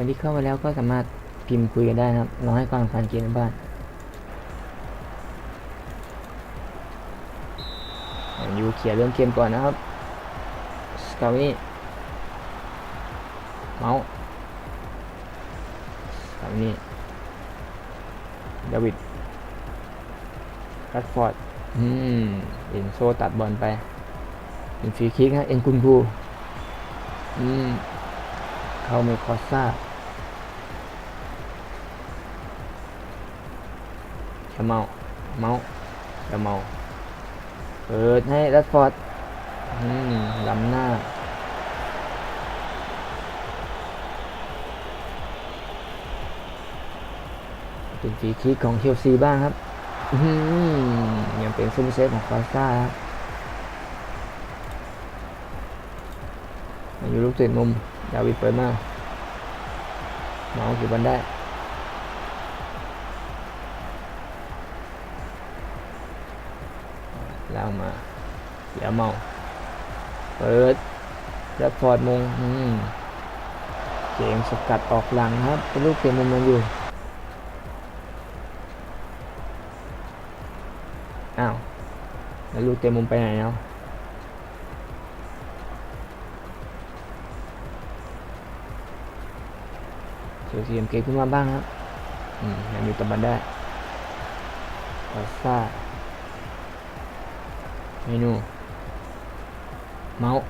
รที่เข้ามาแล้วก็สามารถพิมพ์คุยกันได้นะครับเราให้ความสำคัญเกมในบ้านอยู่เขียนเรื่องเกมก่อนนะครับสกาวนี่เมาส์สกาวนี่ดาวิดรัดฟอร์ด อืม เอ็นโซตัดบอลไป เป็นฟรีคิกนะเอ็นกุนกูอืม เข้าเมคอสซาชะเมาเมาชะเมาเปิดให้รัดฟอร์ดล้ำหน้าเป็นฟรีคิกของเชลซีบ้างครับยังเป็นซุปเปอร์เซฟของคอสซาครับอยู่ลูกเตะมุม ดาวิดเปิดมาเมาส์เก็บบอลได้แล้วมาเดี๋ยเมาเปิดแล้วฟอร์ดมงอืมเกมสกัดออกหลังครับเป็นลูกเตะมุมมันอยู่อ้าวแล้วลูกเตะมุมไปไหนเนาะ เสียวเสียมเกขึ้นมาบ้างครับอืมยังอยู่ตะบันได้กอซ่าเมนู เมาส์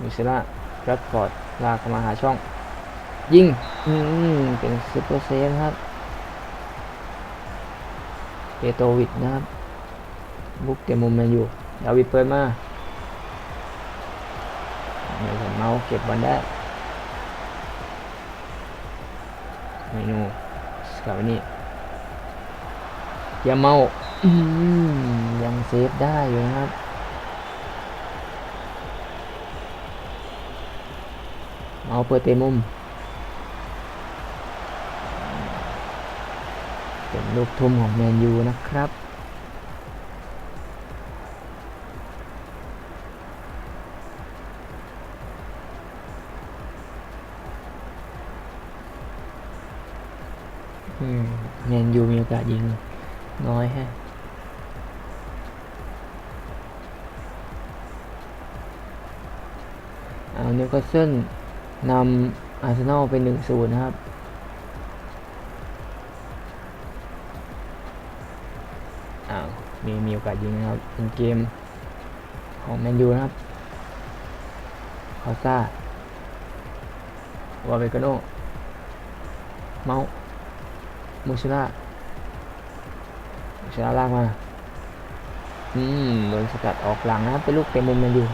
มิเซล่าแรดฟอร์ดลากเข้ามาหาช่อง ยิง อืมเป็นซูเปอร์เซฟครับเปโตวิดนะครับบุกเต็มมุมแมนอยู่ดาวิดเปิดมาเดี๋ยวเมาส์เก็บบอลได้ เมนูสกาวนี่ยาเมาอืยังเซฟได้อยู่นะครับเมาเปิดเตะมุมเป็นลูกทุ่มของแมนยูนะครับ กาสยิงน้อยแฮะเอานิวคาสเซิลนำอาร์เซนอลไปหนึ่งศูนย์นะครับอ้าวมีมีโอกาสยิงนะครับเป็นเกมของแมนยูนะครับคอซ่าวาเวกาโนเมาส์มูชิล่า ชิล่าลากมา อืมโดนสกัดออกหลังนะครับเป็นลูกเต็มมุมมันอยู่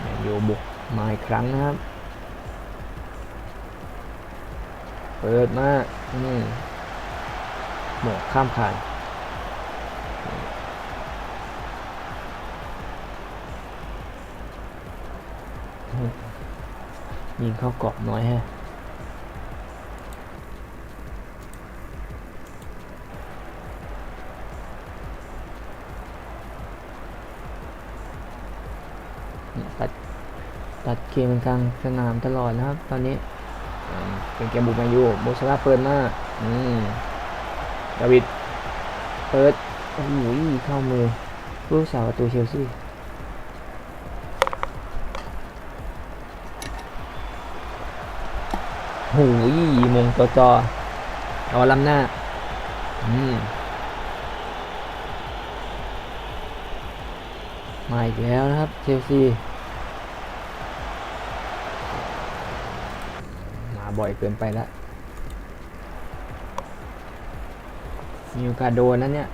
แมนยูบุกมาอีกครั้งนะครับ เปิดมาอืมหมกข้ามผ่าน ยิงเข้ากรอบน้อยฮะตัดตัดเกมกลางสนามตลอดนะครับ ตอนนี้อืมเป็นเกมบุกแมนยูโมซาลาเปิดมาอืมดาวิด เปิดโอ้โหเข้ามือผู้สาวประตูเชลซี หูยมงตัวจอเอาลำหน้า อืมมาอีกแล้วนะครับ เชลซี มาบ่อยเกินไปแล้วมีโอกาสโดนนั่นเนี่ย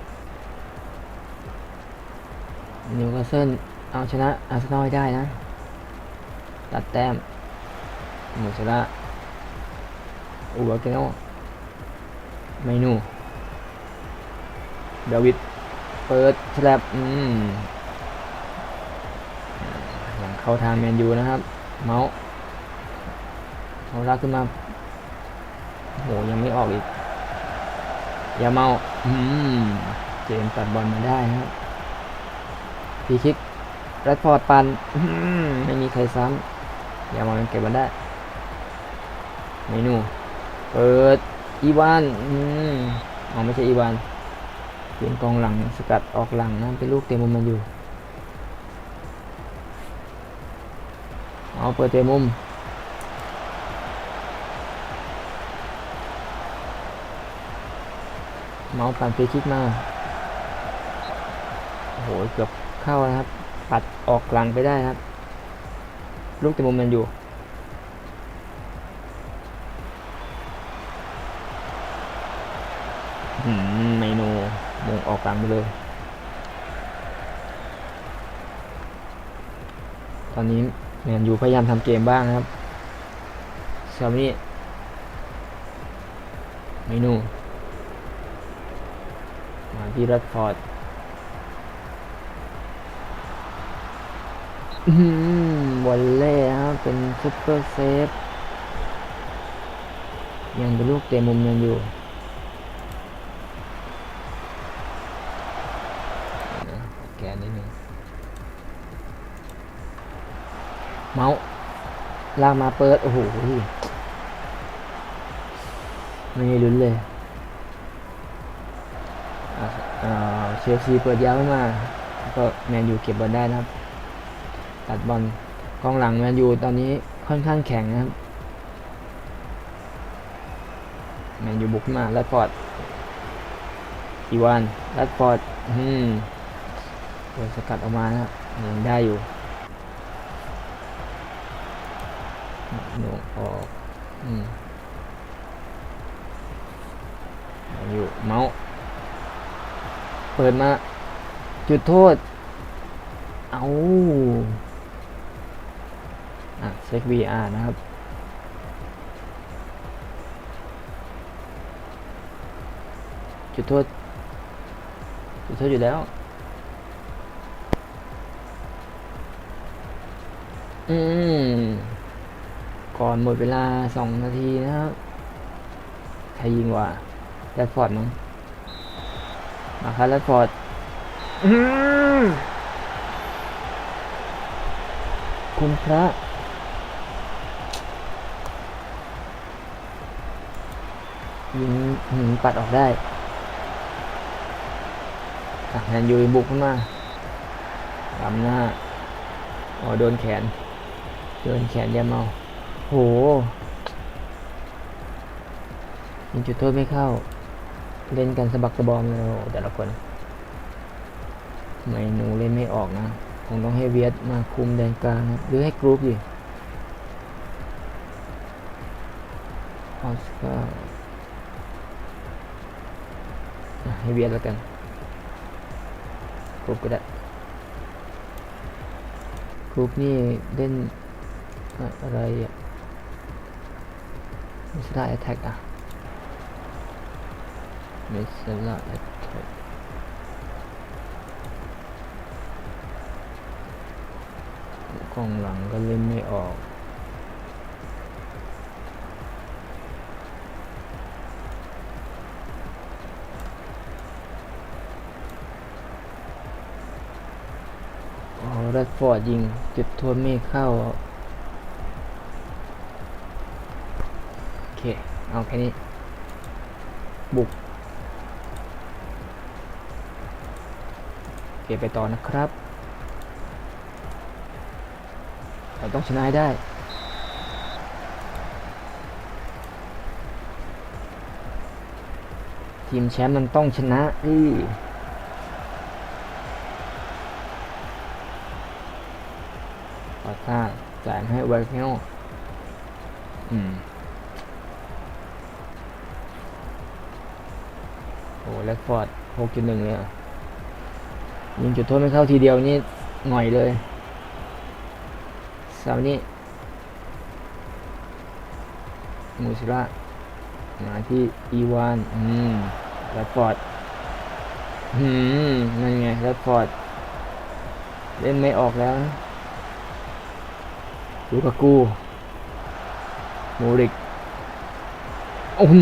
นิวคาสเซิลเอาชนะอาร์เซนอลให้ได้นะ ตัดแต้มหมูชนะ อูบาเกโนเมนูดาวิด เปิดสแลบอืมหลังเข้าทางแมนยูนะครับ เมาส์เอาลากขึ้นมาโหยังไม่ออกอีก อย่าเมา อืม เจมตัดบอลมาได้ครับฟรีคิกแรดฟอร์ดปันอืมไม่มีใครซ้ำอย่ามายังเก็บมันได้เมนู เปิดอีวานอืมอ๋อไม่ใช่อีวานเป็นกองหลังสกัดออกหลังนะเป็นลูกเตะมุมมันอยู่เอาเปิดเตะมุมเมาส์ปั่นฟรีคิกมาโอ้โหเกือบเข้านะครับ ปัดออกหลังไปได้ครับ ลูกเตะมุมมันอยู่ หืม เมนูมงออกกลางไปเลย ตอนนี้แมนยูพยายามทำเกมบ้างนะครับซามิเมนู มาที่รัดฟอร์ดอื้อหือบอลเล่ครับเป็นซุปเปอร์เซฟ ยังเป็นลูกเตะมุมยังอยู่ นะแกนนิดนึงเมาส์ ลากมาเปิด โอ้โหไม่ได้ลุ้นเลยเชลซีเปิดยาวมาก็แมนยูเก็บบอลได้นะครับ ตัดบอลกองหลังแมนยูตอนนี้ค่อนข้างแข็งนะครับ แมนยูบุกมาแรดฟอร์ดอีวานแรดฟอร์ดอืมโดนสกัดออกมานะครับยังได้อยู่ หนกออกอืมอยู่เมาส์เปิดมา จุดโทษ เอาอะเช็ค VR นะครับจุดโทษจุดโทษอยู่แล้ว อืม ก่อนหมดเวลาสองนาทีนะครับใครยิงวะแรดฟอร์ดมั้งมาครับแรดฟอร์ดอืมคุณพระยิงหืมปัดออกได้อะแมนยูบุกขึ้นมาลำหน้า อ๋อ โดนแขน โดนแขนยาเมา โหยิงจุดโทษไม่เข้า เล่นกันสะบักสะบอมเลยโอ้แต่ละคนทำไมหนูเล่นไม่ออกนะคงต้องให้เวียดมาคุมแดนกลางนะหรือให้กรุ๊ปดิออสการ์ให้เวียดแล้วกันกรุ๊ปก็ได้กรุ๊ปนี่เล่นอะไรอะ มิสลาแอตแทกอะมิสลาแอตแทกกองหลังก็เล่นไม่ออกอ้แรดฟอร์ดยิงจุดโทษไม่เข้า โอ เคเอาแค่นี้ บุกโอเคไปต่อนะครับ เราต้องชนะให้ได้ ทีมแชมป์มันต้องชนะอือปาต้าจ่ายให้ไวเนลอืม โอ้แลกฟอร์ดหกจุดหนึ่งเลยเรอยิงจุดโทษไม่เข้าทีเดียวนี่หน่อยเลยสามนี้มูซิระมาที่อีวาน อืมแลกฟอร์ด อืมนั่นไงแลกฟอร์ด เล่นไม่ออกแล้วลูกากูโมริกโอ้โ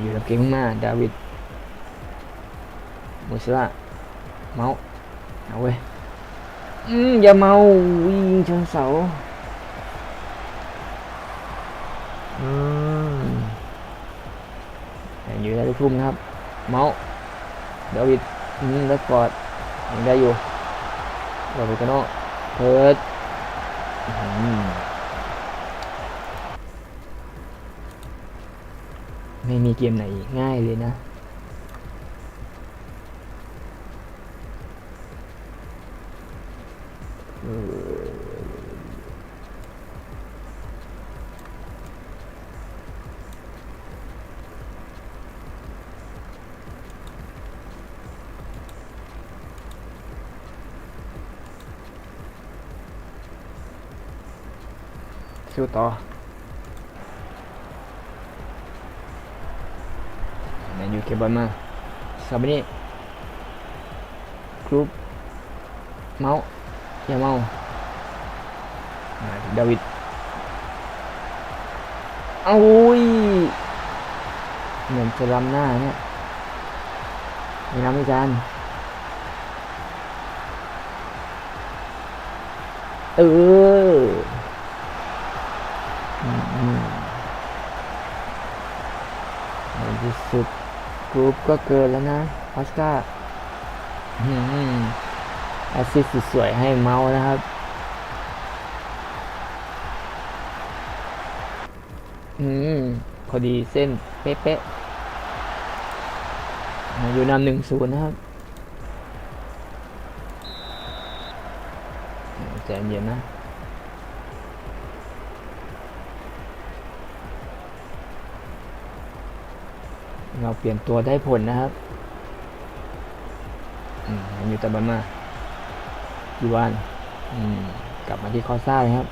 อยู่ลำเกมมากดาวิดมูซิล่าเมา เอาเว้ย อืม อย่าเมาวิ่งชนเสา อืมอยู่ได้ลูกทุ่มนะครับ เมาดาวิดอืมแล้วกอดยังได้อยู่เราไปกันเนาะเพิร์ดอืม ไม่มีเกมไหนง่ายเลยนะ สู้ต่อแมนยู เก็บบอลมาซาบานี่กรุ๊ปเมาส์อย่าเมามาถึงดาวิดเอาอุ้ยเหมือนจะล้ำหน้าเนี่ยม่ล้ำไม่จานเอออืมในที่สุด รุ๊ปก็เกินแล้วนะพาสก้าอืมแอสซิสต์สวยๆให้เมาส์นะครับ อืมพอดีเส้น เป๊ะๆมาอยู่นำหนึ่งศูนย์นะครับใจเย็นนะ เราเปลี่ยนตัวได้ผลนะครับอยู่ต่บันมาอยู่บ้านกลับมาที่คอซ่าเลยครับ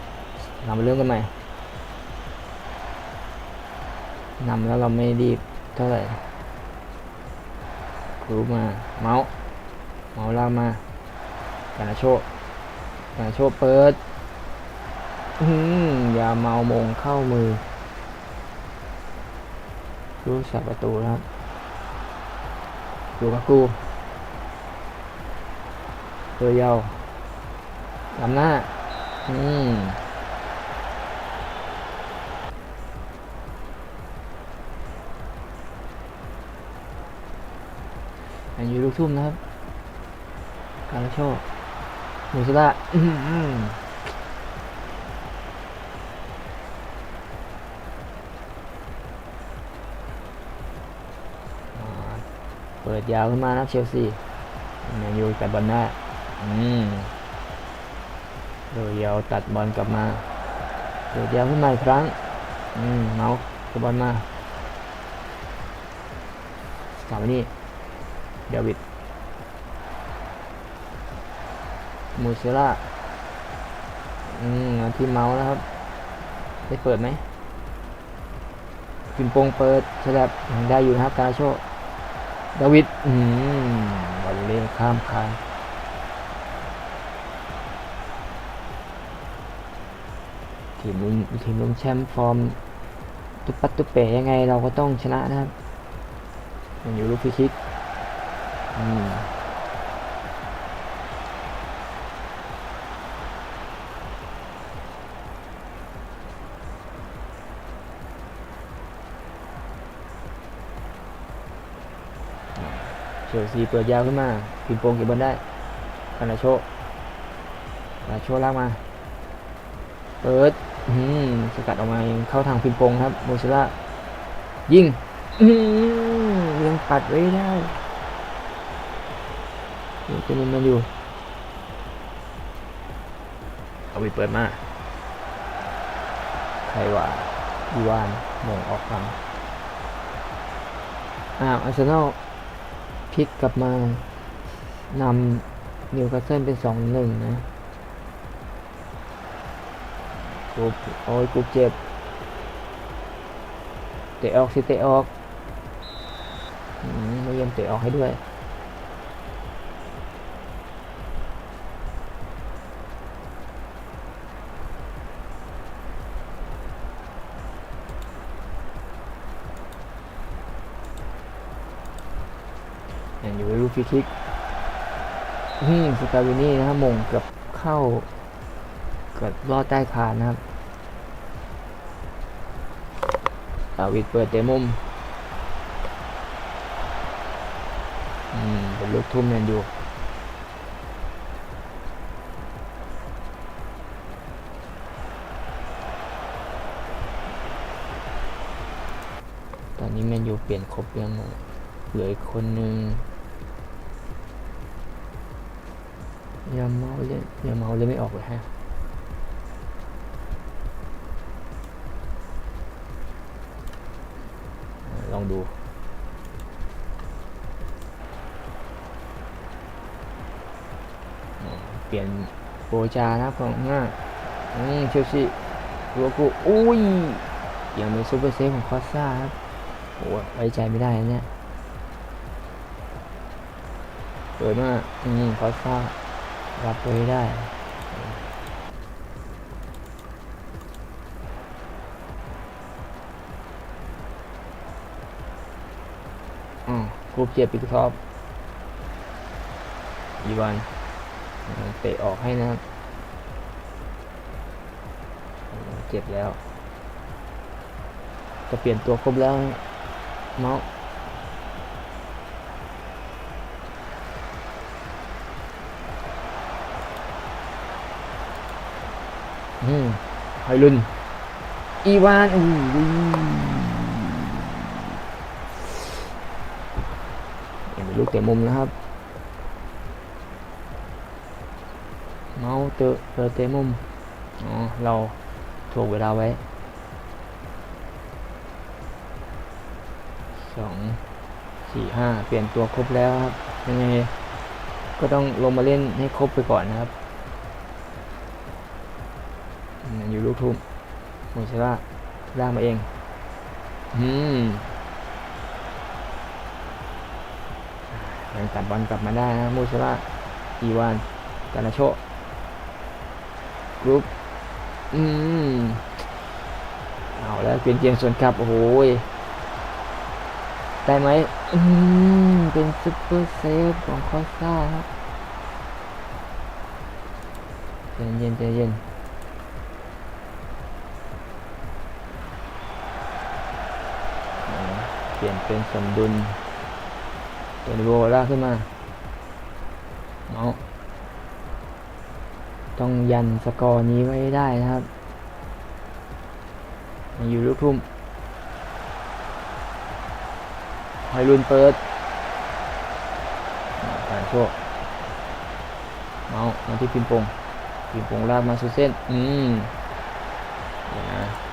เรามาเริ่มกันใหม่นำแล้วเราไม่รีบเท่าไหร่ครูมา เมาส์เมาส์ลามาการนโชการนโชเปิด อืมอย่าเมามงเข้ามือ ลูกสับประตูนะครับดูกากูเตัวยาวลำหน้า อืมอันอยู่ลูกทุ่มนะครับ การโชคหมูสลาอืมอืม อ่า เปิดยาวขึ้นมานะครับเชลซีแมนยูตัดบอลได้อืมโดยยาวตัดบอลกลับมาเปิดยาวขึ้นมาอีกครั้งอืมเมาส์กับบอลมาสามนี่เดวิดมูเซล่าอืมมาที่เมาส์นะครับ ได้เปิดไหมพิมพ์โปงเปิดฉลับยังได้อยู่นะครับการาโช ดาวิดอืมบอลเล่นข้ามคานทีมลุงทีมลุงแชมป์ฟอร์ม ตุปัดตุเป๋ยังไงเราก็ต้องชนะนะครับ มันอยู่ลูกพิคิกอืม เชลซีเปิดยาวขึ้นมาพิมพ์โปงเก็บบอลได้คานาโชคานาโชลากมา เปิดอืมสกัดออกมาเข้าทางพิมพ์โปงครับโมซิล่ายิงยังปัดไว้ได้ยังเป็นมันอยู่เอาไปเปิดมาใครว่าอีวานมงออกฟังอ้าวอาร์เซนอล พลิกกลับมานำนิวคาสเซิลเป็นสองหนึ่งนะกูโอ้ยกูเจ็บ เตะออกสิเตะออกมไม่ยอมเตะออกให้ด้วย อยู่ในลูก ฟรีคิกอืมสกาวินี่นะครับมงเกับเข้าเกิดลอดใต้คานนะครับดาวิดเปิดเตะมุมอืมเป็นลูกทุ่มแมนยูตอนนี้แมนยูเปลี่ยนครบยังเหลืออีกคนนึง อย่าเมาเล่นยาเมาเล่นไม่ออกเลยฮะลองดูเปลี่ยนโปรจานะครับของหน้าอืมเชลซีลูกูอุ้ยยังมีซูเปอร์เซฟของคอสซาครับโอ้ไว้ใจไม่ได้นะเนี่ยเปิดมาอืมคอสซา รับไว้ได้อืมกรุ๊ปเจ็บอีกท็อปอีวานอ่าเตะออกให้นะครับอ่าเจ็บแล้ว จะเปลี่ยนตัวครบแล้วนะเมาส์ อืมไฮลุนอีวานอู้เป็นลูกเตะมุมนะครับ เมาเตะเตะเตะมุม อ๋อ เราถ่วงเวลาไว้สองสี่ห้าเปลี่ยนตัวครบแล้วครับยังไงก็ต้องลงมาเล่นให้ครบไปก่อนนะครับ อืมอยู่ลูกทุ่มมูเชล่าล่ากมาเอง อืมยังตัดบอลกลับมาได้นะมูซาระอีวานกานาโชกรุ๊ปอืม เอาแล้วเปลี่ยนเกมส่วนกลับ โอ้โหยได้ไหมอืม เป็นซุปเปอร์เซฟของคอสซ่าครับใจเย็นใจเย็นอ่าเป ลี่ยนเป็นสมดุลเป็นโวลากขึ้นมาเมาส์ต้องยันสกอร์นี้ไว้ได้นะครับ อยู่ลูกทุ่มไฮรุนเปิดอ่าการโชคเมาส์มาที่พิมพ์ปงพิมพ์ปงลากมาสุดเส้น อืมนะ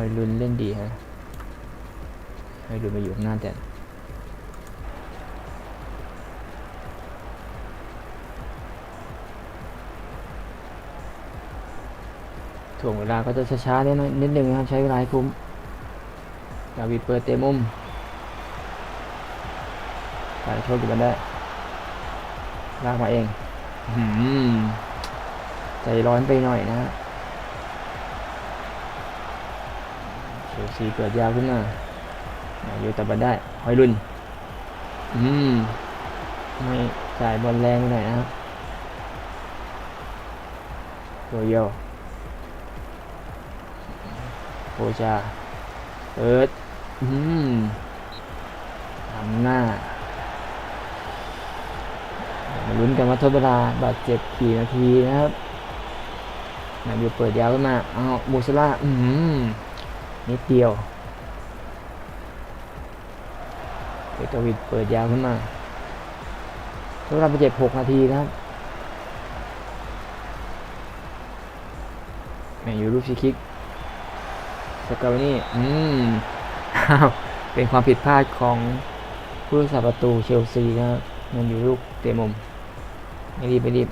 ไฮรุนเล่นดีฮะให้ดูมาอยู่ข้างหน้าแทนถ่วงเวลาก็จะช้าๆนิดน่อยนิดนึงนะครับ ใช้เวลาคุ้มดาวิดเปิดเตะมุมไปโชคอยู่บันได้ลากมาเองอใจร้อนไปหน่อยนะฮะ เชลซีเกิดยาวขึ้นมาอยู่ต่บันได้หอยรุนอืมไม่จ่ายบอลแรงไปหน่อยนะครับโรโยโคจาเปิดอืมทำหน้ามาลุ้นกันว่าทดเวลาบาดเจ็บกี่นาทีนะครับนาอยู่เปิดยาวขึ้นมาเอาบูซล่า อืม นิดเดียวเอกวิดเปิดยาวขึ้นมาทดเวลาบาดเจ็บ6นาทีนะครับแมนยูรูปชีคิกสกาวนี่อืมอ้าวเป็นความผิดพลาดของผู้รักษาประตูเชลซีนะครับแมนยูลูกเตะมุมไม่รีบไม่รีบ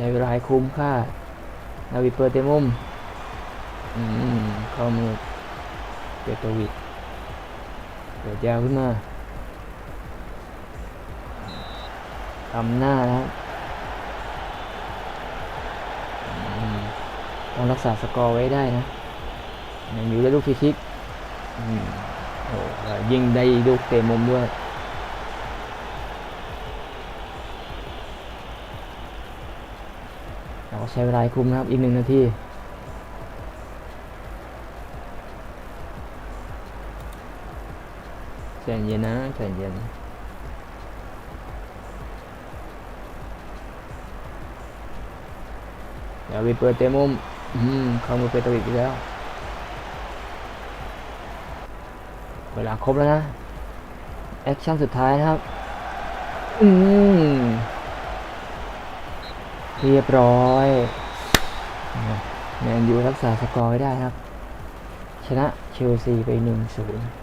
ช้เวลาให้คุ้มค่า นาวิเปิดเตะมุมอืมเข้ามือเปิดตัววิดเปิดยาวขึ้นมาตำหน้านะครับต้องรักษาสกอร์ไว้ได้นะแมนยูได้ลูกฟรีคิกอืมโอ้ยิงได้ลูกเตะมุมด้วย เราก็ ใช้เวลาคุ้มนะครับ อีกหนึ่งนาทีใจเย็นนะใจเย็นเดี๋ยวไปเปิดเตะมุมอืมเข้ามือเปโตวิกอีกแล้ว เวลาครบแล้วนะ แอคชั่นสุดท้ายนะครับ อืม เรียบร้อยแมนยูรักษาสกอร์ไว้ได้ครับ ชนะเชลซีไป1-0